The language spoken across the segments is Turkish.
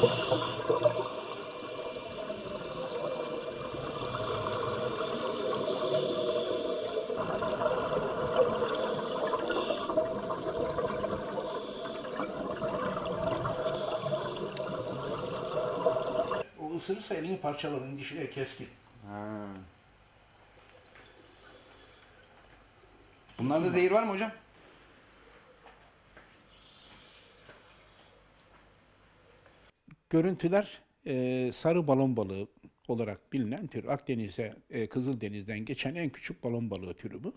O ısırırsa elini parçalar, onun dişleri e, keskin. Ha. Bunlarda zehir var mı hocam? Görüntüler e, sarı balon balığı olarak bilinen tür. Akdeniz'e, e, Kızıldeniz'den geçen en küçük balon balığı türü bu.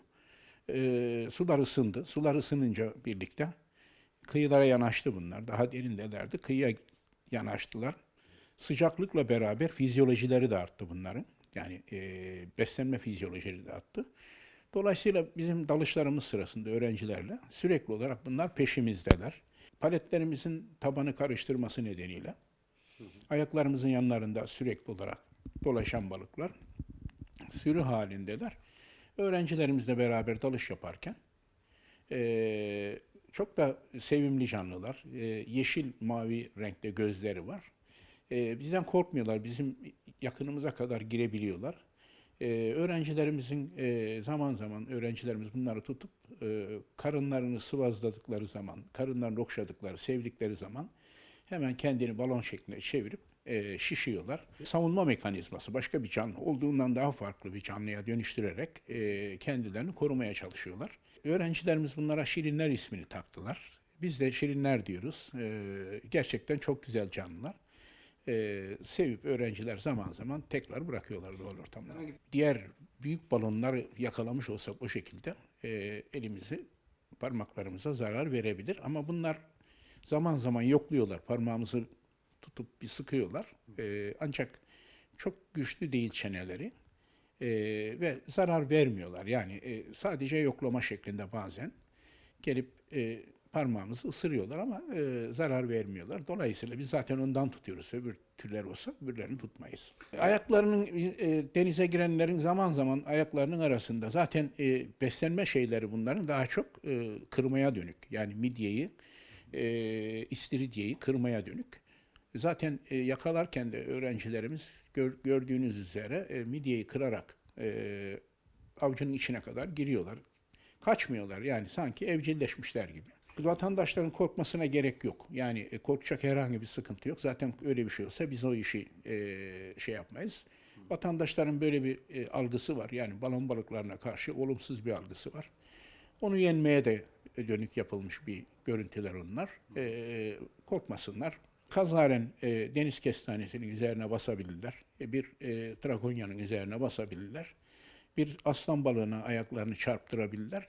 E, sular ısındı. Sular ısınınca birlikte kıyılara yanaştı bunlar. Daha derindelerdi. Kıyıya yanaştılar. Sıcaklıkla beraber fizyolojileri de arttı bunların. Yani e, beslenme fizyolojileri de arttı. Dolayısıyla bizim dalışlarımız sırasında öğrencilerle sürekli olarak bunlar peşimizdeler. Paletlerimizin tabanı karıştırması nedeniyle ayaklarımızın yanlarında sürekli olarak dolaşan balıklar sürü halindeler. Öğrencilerimizle beraber dalış yaparken eee, çok da sevimli canlılar. Eee, yeşil mavi renkte gözleri var. Eee, bizden korkmuyorlar. Bizim yakınımıza kadar girebiliyorlar. Eee, öğrencilerimizin eee, zaman zaman öğrencilerimiz bunları tutup eee, karınlarını sıvazladıkları zaman, karınlarını okşadıkları, sevdikleri zaman hemen kendini balon şekline çevirip eee, şişiyorlar. Savunma mekanizması başka bir canlı olduğundan daha farklı bir canlıya dönüştürerek eee, kendilerini korumaya çalışıyorlar. Öğrencilerimiz bunlara şirinler ismini taktılar. Biz de şirinler diyoruz. Eee, gerçekten çok güzel canlılar. Eee, sevip öğrenciler zaman zaman tekrar bırakıyorlar doğal ortamda. Diğer büyük balonları yakalamış olsak o şekilde eee, elimizi parmaklarımıza zarar verebilir. Ama bunlar zaman zaman yokluyorlar. Parmağımızı tutup bir sıkıyorlar. Eee, ancak çok güçlü değil çeneleri. Eee, ve zarar vermiyorlar. Yani eee, sadece yoklama şeklinde bazen gelip e, parmağımızı ısırıyorlar ama e, zarar vermiyorlar. Dolayısıyla biz zaten ondan tutuyoruz. Öbür türler olsa öbürlerini tutmayız. Ayaklarının e, denize girenlerin zaman zaman ayaklarının arasında zaten e, beslenme şeyleri bunların daha çok e, kırmaya dönük. Yani midyeyi, e, istiridyeyi kırmaya dönük. Zaten e, yakalarken de öğrencilerimiz gör- gördüğünüz üzere e, midyeyi kırarak e, avucunun içine kadar giriyorlar. Kaçmıyorlar yani sanki evcilleşmişler gibi. Vatandaşların korkmasına gerek yok. Yani e, korkacak herhangi bir sıkıntı yok. Zaten öyle bir şey olsa biz o işi e, şey yapmayız. Vatandaşların böyle bir e, algısı var. Yani balon balıklarına karşı olumsuz bir algısı var. Onu yenmeye de dönük yapılmış bir görüntüler onlar. E, korkmasınlar. Kazaren e, deniz kestanesinin üzerine basabilirler. E, bir e, tragonyanın üzerine basabilirler. Bir aslan balığına ayaklarını çarptırabilirler.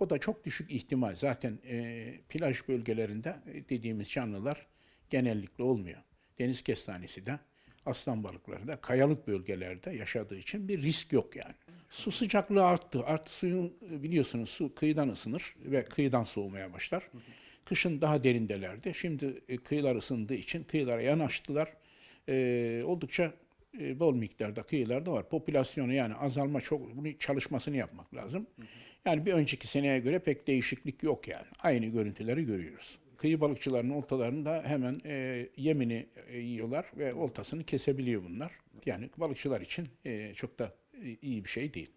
O da çok düşük ihtimal. Zaten e, plaj bölgelerinde e, dediğimiz canlılar genellikle olmuyor. Deniz kestanesi de aslan balıkları da kayalık bölgelerde yaşadığı için bir risk yok yani. Su sıcaklığı arttı. Artık suyun e, biliyorsunuz su kıyıdan ısınır ve kıyıdan soğumaya başlar. Kışın daha derindelerdi. Şimdi e, kıyılar ısındığı için kıyılara yanaştılar. E, oldukça e, bol miktarda kıyılarda var. Popülasyonu yani azalma çok, bunu çalışmasını yapmak lazım. Yani bir önceki seneye göre pek değişiklik yok yani. Aynı görüntüleri görüyoruz. Kıyı balıkçılarının oltalarında hemen e, yemini e, yiyorlar ve oltasını kesebiliyor bunlar. Yani balıkçılar için e, çok da iyi bir şey değil.